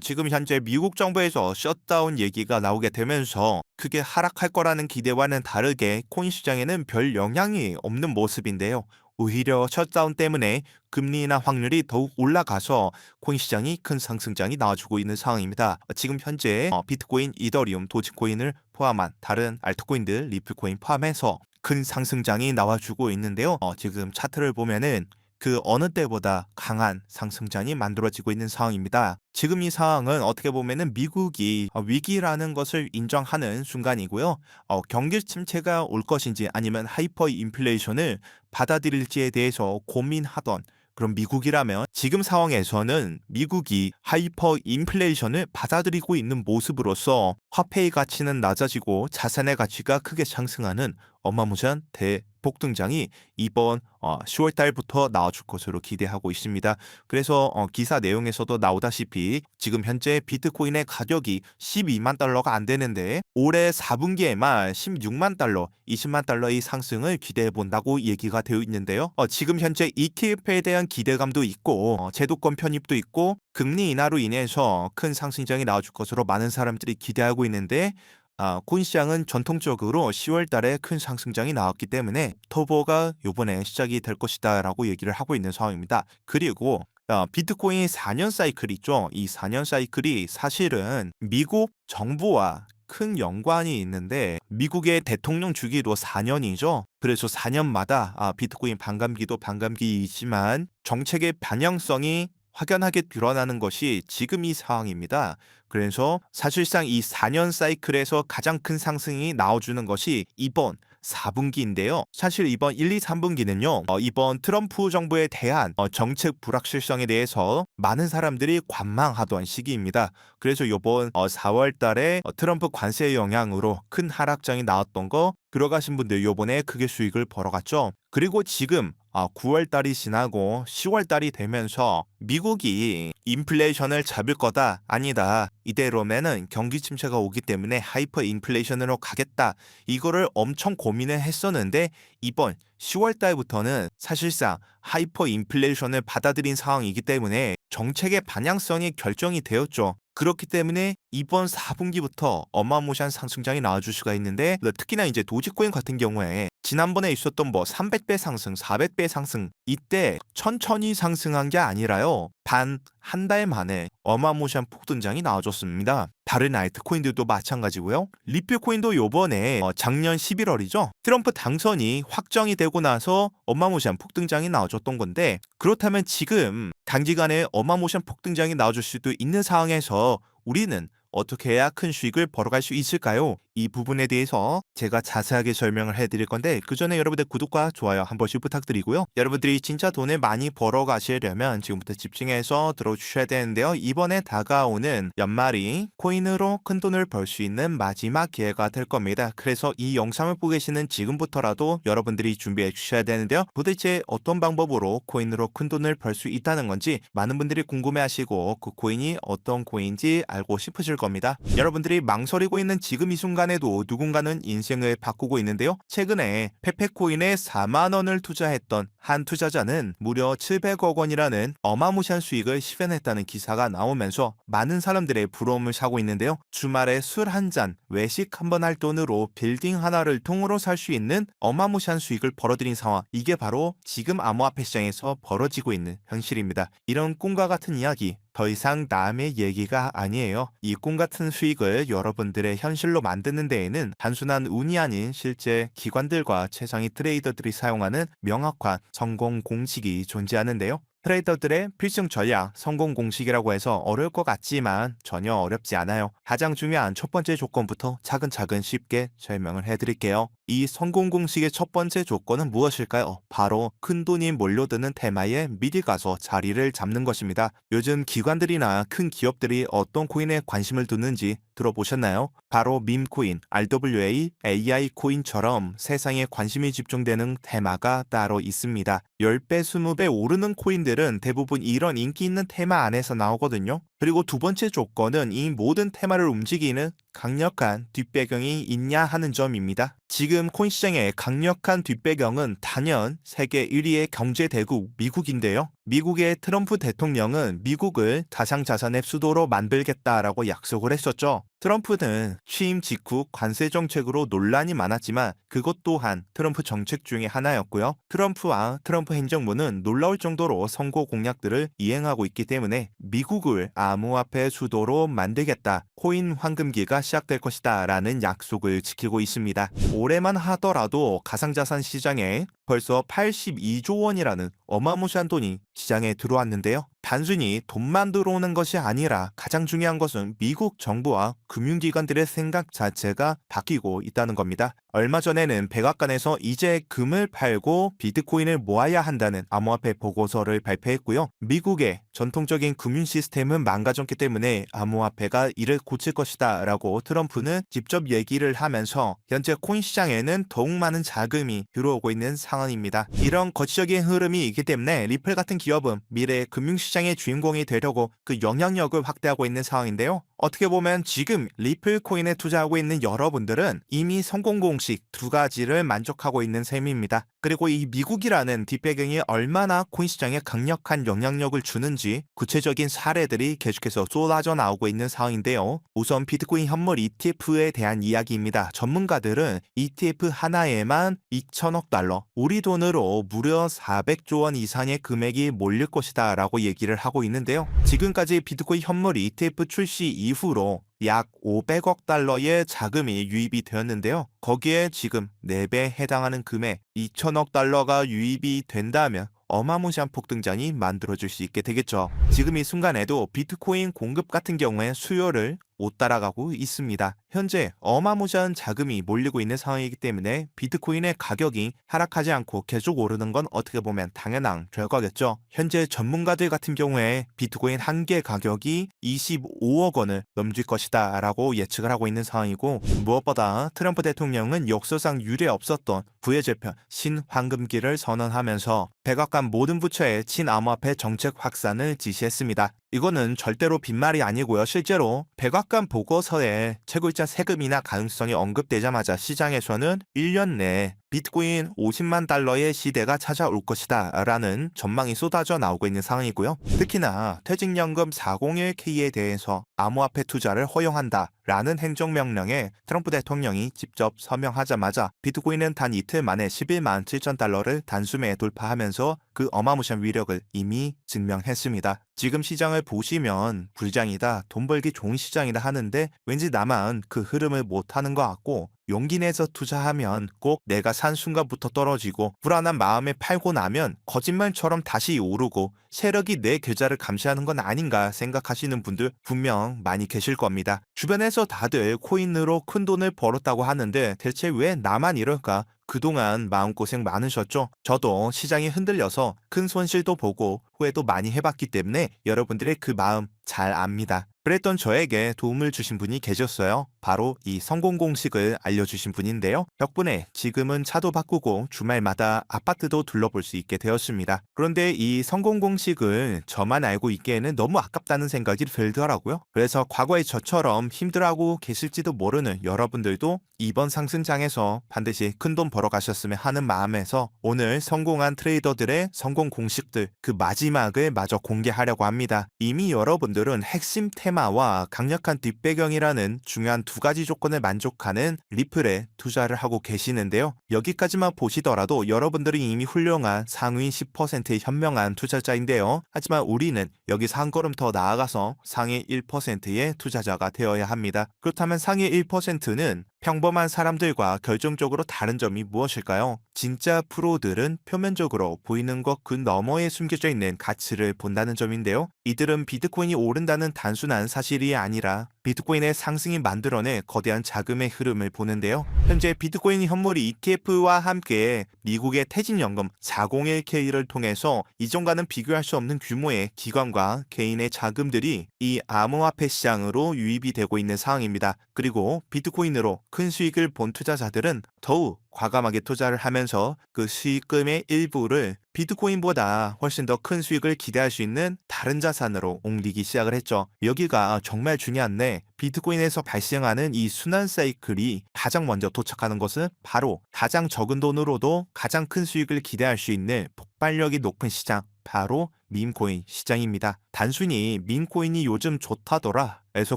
지금 현재 미국 정부에서 셧다운 얘기가 나오게 되면서 크게 하락할 거라는 기대와는 다르게 코인 시장에는 별 영향이 없는 모습인데요. 오히려 셧다운 때문에 금리나 확률이 더욱 올라가서 코인 시장이 큰 상승장이 나와주고 있는 상황입니다. 지금 현재 어, 비트코인, 이더리움, 도지코인을 포함한 다른 알트코인들, 리플코인 포함해서 큰 상승장이 나와주고 있는데요. 어, 지금 차트를 보면은 그 어느 때보다 강한 상승장이 만들어지고 있는 상황입니다. 지금 이 상황은 어떻게 보면은 미국이 어, 위기라는 것을 인정하는 순간이고요. 어, 경기 침체가 올 것인지 아니면 하이퍼 인플레이션을 받아들일지에 대해서 고민하던 그럼 미국이라면 지금 상황에서는 미국이 하이퍼 인플레이션을 받아들이고 있는 모습으로서 화폐의 가치는 낮아지고 자산의 가치가 크게 상승하는 어마무시한 대폭등장이 이번 어, 10월 달부터 나와줄 것으로 기대하고 있습니다. 그래서 어, 기사 내용에서도 나오다시피 지금 현재 비트코인의 가격이 12만 달러가 안 되는데 올해 4분기에만 16만 달러, 20만 달러의 상승을 기대해 본다고 얘기가 되어 있는데요. 어, 지금 현재 ETF에 대한 기대감도 있고 어, 제도권 편입도 있고 금리 인하로 인해서 큰 상승장이 나와줄 것으로 많은 사람들이 기대하고 있는데 아, 코인 시장은 전통적으로 10월 달에 큰 상승장이 나왔기 때문에 터보가 요번에 시작이 될 것이다 라고 얘기를 하고 있는 상황입니다. 그리고 어, 비트코인 4년 사이클 있죠. 이 4년 사이클이 사실은 미국 정부와 큰 연관이 있는데 미국의 대통령 주기도 4년이죠. 그래서 4년마다 아, 비트코인 반감기도 반감기이지만 정책의 반영성이 확연하게 드러나는 것이 지금 이 상황입니다. 그래서 사실상 이 4년 사이클에서 가장 큰 상승이 나와주는 것이 이번 4분기인데요. 사실 이번 1, 2, 3분기는요. 어, 이번 트럼프 정부에 대한 어, 정책 불확실성에 대해서 많은 사람들이 관망하던 시기입니다. 그래서 이번 어, 4월 달에 어, 트럼프 관세 영향으로 큰 하락장이 나왔던 거 들어가신 분들 요번에 크게 수익을 벌어갔죠. 그리고 지금 아, 9월 달이 지나고 10월 달이 되면서 미국이 인플레이션을 잡을 거다 아니다 이대로면은 경기 침체가 오기 때문에 하이퍼 인플레이션으로 가겠다 이거를 엄청 고민을 했었는데 이번 10월 달부터는 사실상 하이퍼 인플레이션을 받아들인 상황이기 때문에 정책의 방향성이 결정이 되었죠. 그렇기 때문에 이번 4분기부터 어마무시한 상승장이 나와줄 수가 있는데 특히나 이제 도지코인 같은 경우에 지난번에 있었던 뭐 300배 상승, 400배 상승 이때 천천히 상승한 게 아니라요. 단 한 달 만에 어마무시한 폭등장이 나와줬습니다. 다른 알트코인들도 마찬가지고요. 리플코인도 요번에 어, 작년 11월이죠. 트럼프 당선이 확정이 되고 나서 어마무시한 폭등장이 나와줬던 건데 그렇다면 지금 단기간에 어마무시한 폭등장이 나와줄 수도 있는 상황에서 우리는 어떻게 해야 큰 수익을 벌어갈 수 있을까요? 이 부분에 대해서 제가 자세하게 설명을 해드릴 건데 그 전에 여러분들 구독과 좋아요 한 번씩 부탁드리고요. 여러분들이 진짜 돈을 많이 벌어 가시려면 지금부터 집중해서 들어주셔야 되는데요. 이번에 다가오는 연말이 코인으로 큰 돈을 벌 수 있는 마지막 기회가 될 겁니다. 그래서 이 영상을 보고 계시는 지금부터라도 여러분들이 준비해 주셔야 되는데요. 도대체 어떤 방법으로 코인으로 큰 돈을 벌 수 있다는 건지 많은 분들이 궁금해하시고 그 코인이 어떤 코인인지 알고 싶으실 겁니다. 여러분들이 망설이고 있는 지금 이 순간 에도 누군가는 인생을 바꾸고 있는데요. 최근에 페페코인에 4만 원을 투자했던 한 투자자는 무려 700억 원이라는 어마무시한 수익을 실현했다는 기사가 나오면서 많은 사람들의 부러움을 사고 있는데요. 주말에 술 한 잔, 외식 한 번 할 돈으로 빌딩 하나를 통으로 살 수 있는 어마무시한 수익을 벌어들인 상황. 이게 바로 지금 암호화폐 시장에서 벌어지고 있는 현실입니다. 이런 꿈과 같은 이야기 더 이상 남의 얘기가 아니에요. 이 꿈 같은 수익을 여러분들의 현실로 만드는 데에는 단순한 운이 아닌 실제 기관들과 최상위 트레이더들이 사용하는 명확한 성공 공식이 존재하는데요. 트레이더들의 필승 전략, 성공 공식이라고 해서 어려울 것 같지만 전혀 어렵지 않아요. 가장 중요한 첫 번째 조건부터 차근차근 쉽게 설명을 해드릴게요. 이 성공 공식의 첫 번째 조건은 무엇일까요? 바로 큰 돈이 몰려드는 테마에 미리 가서 자리를 잡는 것입니다. 요즘 기관들이나 큰 기업들이 어떤 코인에 관심을 두는지 들어보셨나요? 바로 밈코인, RWA, AI 코인처럼 세상에 관심이 집중되는 테마가 따로 있습니다. 10배, 20배 오르는 코인들은 대부분 이런 인기 있는 테마 안에서 나오거든요. 그리고 두 번째 조건은 이 모든 테마를 움직이는 강력한 뒷배경이 있냐 하는 점입니다. 지금 코인 시장의 강력한 뒷배경은 단연 세계 1위의 경제 대국 미국인데요. 미국의 트럼프 대통령은 미국을 가상자산의 수도로 만들겠다라고 약속을 했었죠. 트럼프는 취임 직후 관세 정책으로 논란이 많았지만 그것 또한 트럼프 정책 중의 하나였고요. 트럼프와 트럼프 행정부는 놀라울 정도로 선거 공약들을 이행하고 있기 때문에 미국을 암호화폐 수도로 만들겠다. 코인 황금기가 시작될 것이다. 라는 약속을 지키고 있습니다. 올해만 하더라도 가상자산 시장에 벌써 82조 원이라는 어마무시한 돈이 시장에 들어왔는데요. 단순히 돈만 들어오는 것이 아니라 가장 중요한 것은 미국 정부와 금융기관들의 생각 자체가 바뀌고 있다는 겁니다. 얼마 전에는 백악관에서 이제 금을 팔고 비트코인을 모아야 한다는 암호화폐 보고서를 발표했고요. 미국의 전통적인 금융 시스템은 망가졌기 때문에 암호화폐가 이를 고칠 것이다 라고 트럼프는 직접 얘기를 하면서 현재 코인 시장에는 더욱 많은 자금이 들어오고 있는 상황입니다. 이런 거치적인 흐름이 있기 때문에 리플 같은 기업은 미래의 금융시장의 주인공이 되려고 그 영향력을 확대하고 있는 상황인데요. 어떻게 보면 지금 리플 코인에 투자하고 있는 여러분들은 이미 성공 공식 두 가지를 만족하고 있는 셈입니다. 그리고 이 미국이라는 뒷배경이 얼마나 코인 시장에 강력한 영향력을 주는지 구체적인 사례들이 계속해서 쏟아져 나오고 있는 상황인데요. 우선 비트코인 현물 ETF에 대한 이야기입니다. 전문가들은 ETF 하나에만 2천억 달러, 우리 돈으로 무려 400조 원 이상의 금액이 몰릴 것이다 라고 얘기를 하고 있는데요. 지금까지 비트코인 현물 ETF 출시 이후로 약 500억 달러의 자금이 유입이 되었는데요. 거기에 지금 4배 해당하는 금액 2천억 달러가 유입이 된다면 어마무시한 폭등장이 만들어질 수 있게 되겠죠. 지금 이 순간에도 비트코인 공급 같은 경우에 수요를 못 따라가고 있습니다. 현재 어마무시한 자금이 몰리고 있는 상황이기 때문에 비트코인의 가격이 하락하지 않고 계속 오르는 건 어떻게 보면 당연한 결과겠죠. 현재 전문가들 같은 경우에 비트코인 한 개 가격이 25억 원을 넘길 것이다 라고 예측을 하고 있는 상황이고 무엇보다 트럼프 대통령은 역사상 유례 없었던 부의 재편 신황금기를 선언하면서 백악관 모든 부처에 친암호화폐 정책 확산을 지시했습니다. 이거는 절대로 빈말이 아니고요. 실제로 백악 관 보고서에 채굴자 세금이나 가능성이 언급되자마자 시장에서는 1년 내에 비트코인 50만 달러의 시대가 찾아올 것이다 라는 전망이 쏟아져 나오고 있는 상황이고요. 특히나 퇴직연금 401k에 대해서 암호화폐 투자를 허용한다 라는 행정명령에 트럼프 대통령이 직접 서명하자마자 비트코인은 단 이틀 만에 11만 7천 달러를 단숨에 돌파하면서 그 어마무시한 위력을 이미 증명했습니다. 지금 시장을 보시면 불장이다, 돈 벌기 좋은 시장이다 하는데 왠지 나만 그 흐름을 못하는 것 같고 용기 내서 투자하면 꼭 내가 산 순간부터 떨어지고 불안한 마음에 팔고 나면 거짓말처럼 다시 오르고 세력이 내 계좌를 감시하는 건 아닌가 생각하시는 분들 분명 많이 계실 겁니다. 주변에서 다들 코인으로 큰 돈을 벌었다고 하는데 대체 왜 나만 이럴까? 그동안 마음고생 많으셨죠? 저도 시장이 흔들려서 큰 손실도 보고 후회도 많이 해봤기 때문에 여러분들의 그 마음 잘 압니다. 그랬던 저에게 도움을 주신 분이 계셨어요. 바로 이 성공 공식을 알려주신 분인데요. 덕분에 지금은 차도 바꾸고 주말마다 아파트도 둘러볼 수 있게 되었습니다. 그런데 이 성공 공식을 저만 알고 있기에는 너무 아깝다는 생각이 들더라고요. 그래서 과거에 저처럼 힘들어하고 계실지도 모르는 여러분들도 이번 상승장에서 반드시 큰 돈 벌어 가셨으면 하는 마음에서 오늘 성공한 트레이더들의 성공 공식들 그 마지막을 마저 공개하려고 합니다. 이미 여러분들은 핵심 테마와 강력한 뒷배경이라는 중요한 두 가지 조건을 만족하는 리플에 투자를 하고 계시는데요. 여기까지만 보시더라도 여러분들이 이미 훌륭한 상위 10%의 현명한 투자자인데요. 하지만 우리는 여기서 한 걸음 더 나아가서 상위 1%의 투자자가 되어야 합니다. 그렇다면 상위 1%는 평범한 사람들과 결정적으로 다른 점이 무엇일까요? 진짜 프로들은 표면적으로 보이는 것 그 너머에 숨겨져 있는 가치를 본다는 점인데요. 이들은 비트코인이 오른다는 단순한 사실이 아니라 비트코인의 상승이 만들어낸 거대한 자금의 흐름을 보는데요. 현재 비트코인 현물이 ETF와 함께 미국의 퇴직연금 401k를 통해서 이전과는 비교할 수 없는 규모의 기관과 개인의 자금들이 이 암호화폐 시장으로 유입이 되고 있는 상황입니다. 그리고 비트코인으로 큰 수익을 본 투자자들은 더욱 과감하게 투자를 하면서 그 수익금의 일부를 비트코인보다 훨씬 더 큰 수익을 기대할 수 있는 다른 자산으로 옮기기 시작을 했죠. 여기가 정말 중요한데 비트코인에서 발생하는 이 순환 사이클이 가장 먼저 도착하는 것은 바로 가장 적은 돈으로도 가장 큰 수익을 기대할 수 있는 폭발력이 높은 시장 바로 밈코인 시장입니다. 단순히 밈코인이 요즘 좋다더라 에서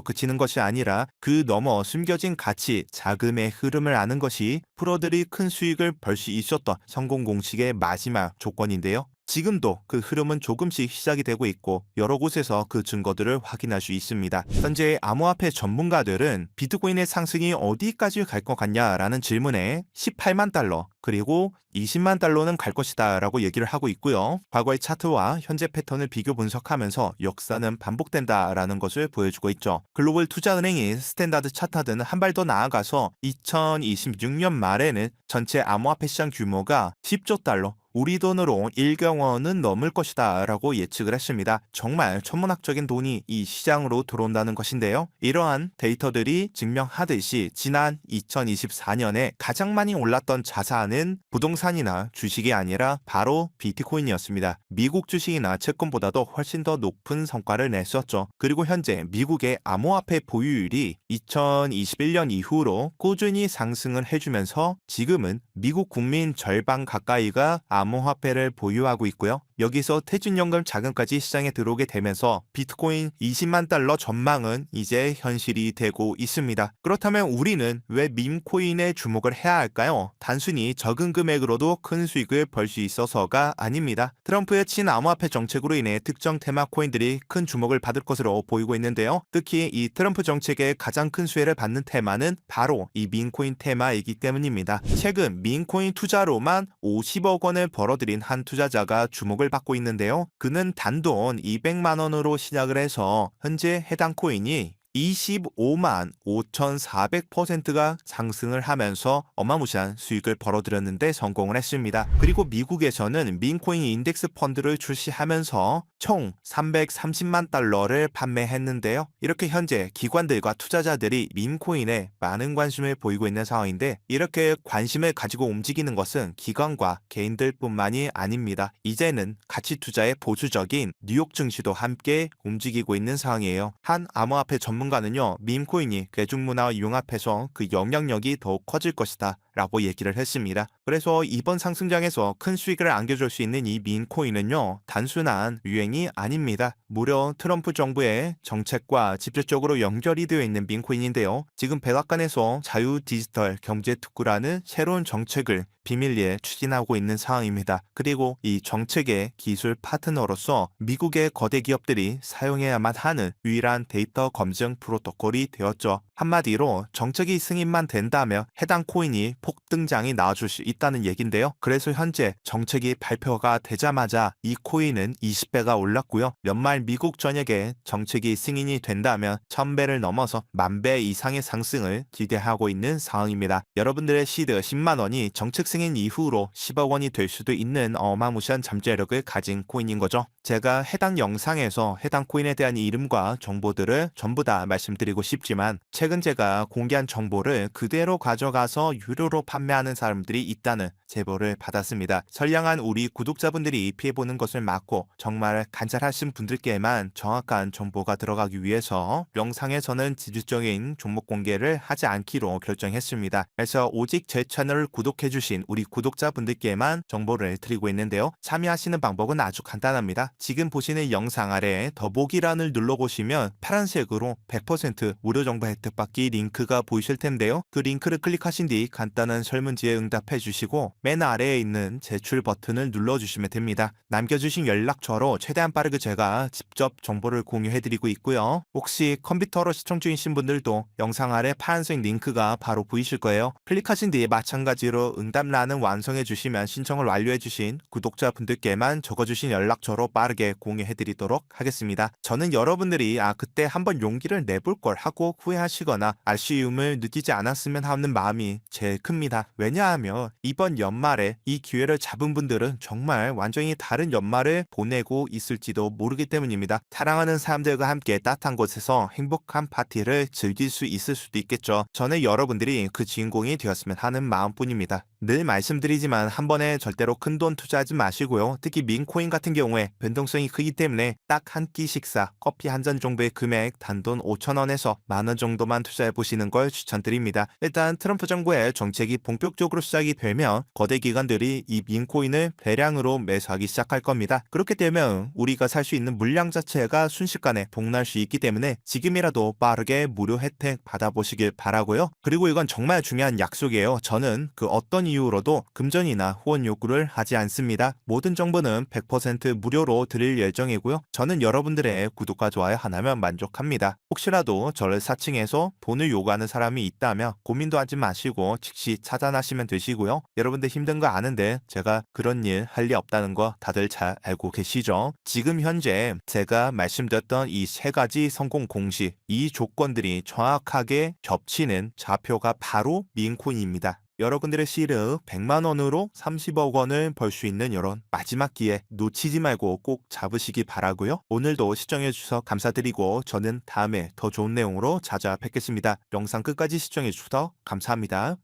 그치는 것이 아니라 그 너머 숨겨진 가치, 자금의 흐름을 아는 것이 프로들이 큰 수익을 벌 수 있었던 성공 공식의 마지막 조건인데요. 지금도 그 흐름은 조금씩 시작이 되고 있고 여러 곳에서 그 증거들을 확인할 수 있습니다. 현재 암호화폐 전문가들은 비트코인의 상승이 어디까지 갈 것 같냐라는 질문에 18만 달러 그리고 20만 달러는 갈 것이다 라고 얘기를 하고 있고요. 과거의 차트와 현재 패턴을 비교 분석하면서 역사는 반복된다 라는 것을 보여주고 있죠. 글로벌 투자은행인 스탠다드 차타드는 한발 더 나아가서 2026년 말에는 전체 암호화폐 시장 규모가 10조 달러 우리 돈으로 1경원은 넘을 것이다 라고 예측을 했습니다. 정말 천문학적인 돈이 이 시장으로 들어온다는 것인데요. 이러한 데이터들이 증명하듯이 지난 2024년에 가장 많이 올랐던 자산은 부동산이나 주식이 아니라 바로 비트코인이었습니다. 미국 주식이나 채권보다도 훨씬 더 높은 성과를 냈었죠. 그리고 현재 미국의 암호화폐 보유율이 2021년 이후로 꾸준히 상승을 해주면서 지금은 미국 국민 절반 가까이가 암호 화폐를 보유하고 있고요. 여기서 퇴직연금 자금까지 시장에 들어오게 되면서 비트코인 20만 달러 전망은 이제 현실이 되고 있습니다. 그렇다면 우리는 왜 밈코인에 주목을 해야 할까요? 단순히 적은 금액으로도 큰 수익을 벌 수 있어서가 아닙니다. 트럼프의 친암호화폐 정책으로 인해 특정 테마 코인들이 큰 주목을 받을 것으로 보이고 있는데요. 특히 이 트럼프 정책의 가장 큰 수혜를 받는 테마는 바로 이 민코인 테마이기 때문입니다. 최근 민코인 투자로만 50억 원을 벌어들인 한 투자자가 주목을 받고 있는데요. 그는 단돈 200만 원으로 시작을 해서 현재 해당 코인이 25만 5,400%가 상승을 하면서 어마무시한 수익을 벌어들였는데 성공을 했습니다. 그리고 미국에서는 민코인 인덱스 펀드를 출시하면서 총 330만 달러를 판매했는데요. 이렇게 현재 기관들과 투자자들이 민코인에 많은 관심을 보이고 있는 상황인데 이렇게 관심을 가지고 움직이는 것은 기관과 개인들뿐만이 아닙니다. 이제는 가치 투자의 보수적인 뉴욕 증시도 함께 움직이고 있는 상황이에요. 한 암호화폐 전문 전문가는요, 밈코인이 대중문화와 융합해서 그 영향력이 더욱 커질 것이다. 라고 얘기를 했습니다. 그래서 이번 상승장에서 큰 수익을 안겨줄 수 있는 이 민코인은요, 단순한 유행이 아닙니다. 무려 트럼프 정부의 정책과 직접적으로 연결이 되어 있는 민코인인데요. 지금 백악관에서 자유 디지털 경제 특구라는 새로운 정책을 비밀리에 추진하고 있는 상황입니다. 그리고 이 정책의 기술 파트너로서 미국의 거대 기업들이 사용해야만 하는 유일한 데이터 검증 프로토콜이 되었죠. 한마디로 정책이 승인만 된다면 해당 코인이 폭등장이 나와줄 수 있다는 얘긴데요. 그래서 현재 정책이 발표가 되자마자 이 코인은 20배가 올랐고요. 연말 미국 전역에 정책이 승인이 된다면 1000배를 넘어서 만배 이상의 상승을 기대하고 있는 상황입니다. 여러분들의 시드 10만 원이 정책 승인 이후로 10억 원이 될 수도 있는 어마무시한 잠재력을 가진 코인인 거죠. 제가 해당 영상에서 해당 코인에 대한 이름과 정보들을 전부 다 말씀드리고 싶지만 최근 제가 공개한 정보를 그대로 가져가서 유료로 판매하는 사람들이 있다는 제보를 받았습니다. 선량한 우리 구독자분들이 피해보는 것을 막고 정말 간절하신 분들께 만 정확한 정보가 들어가기 위해서 영상에서는 지주적인 종목 공개를 하지 않기로 결정했습니다. 그래서 오직 제 채널을 구독해주신 우리 구독자분들께만 정보를 드리고 있는데요. 참여하시는 방법은 아주 간단합니다. 지금 보시는 영상 아래에 더보기란을 눌러보시면 파란색으로 100% 무료 정보 혜택 받기 링크가 보이실 텐데요. 그 링크를 클릭하신 뒤 간단한 설문지에 응답해 주시고 맨 아래에 있는 제출 버튼을 눌러주시면 됩니다. 남겨주신 연락처로 최대한 빠르게 제가 직접 정보를 공유해드리고 있고요. 혹시 컴퓨터로 시청 중이신 분들도 영상 아래 파란색 링크가 바로 보이실 거예요. 클릭하신 뒤에 마찬가지로 응답란 신청란은 완성해 주시면 신청을 완료해 주신 구독자분들께만 적어주신 연락처로 빠르게 공유해 드리도록 하겠습니다. 저는 여러분들이 아 그때 한번 용기를 내볼 걸 하고 후회하시거나 아쉬움을 느끼지 않았으면 하는 마음이 제일 큽니다. 왜냐하면 이번 연말에 이 기회를 잡은 분들은 정말 완전히 다른 연말을 보내고 있을지도 모르기 때문 입니다. 사랑하는 사람들과 함께 따뜻한 곳에서 행복한 파티를 즐길 수 있을 수도 있겠죠. 저는 여러분들이 그 주인공이 되었으면 하는 마음뿐입니다. 늘 말씀드리지만 한 번에 절대로 큰 돈 투자하지 마시고요. 특히 민코인 같은 경우에 변동성이 크기 때문에 딱 한 끼 식사, 커피 한 잔 정도의 금액 단돈 5천원에서 만원 정도만 투자해 보시는 걸 추천드립니다. 일단 트럼프 정부의 정책이 본격적으로 시작이 되면 거대 기관들이 이 민코인을 대량으로 매수하기 시작할 겁니다. 그렇게 되면 우리가 살 수 있는 물량 자체가 순식간에 폭날 수 있기 때문에 지금이라도 빠르게 무료 혜택 받아보시길 바라고요. 그리고 이건 정말 중요한 약속이에요. 저는 그 어떤 이유로도 금전이나 후원 요구를 하지 않습니다. 모든 정보는 100% 무료로 드릴 예정이고요. 저는 여러분들의 구독과 좋아요 하나면 만족합니다. 혹시라도 저를 사칭해서 돈을 요구하는 사람이 있다면 고민도 하지 마시고 즉시 차단하시면 되시고요. 여러분들 힘든 거 아는데 제가 그런 일 할 리 없다는 거 다들 잘 알고 계시죠? 지금 현재 제가 말씀드렸던 이 세 가지 성공 공식, 이 조건들이 정확하게 겹치는 좌표가 바로 민코인입니다. 여러분들의 시르 100만 원으로 30억 원을 벌 수 있는 이런 마지막 기회 놓치지 말고 꼭 잡으시기 바라고요. 오늘도 시청해 주셔서 감사드리고 저는 다음에 더 좋은 내용으로 찾아뵙겠습니다. 영상 끝까지 시청해 주셔서 감사합니다.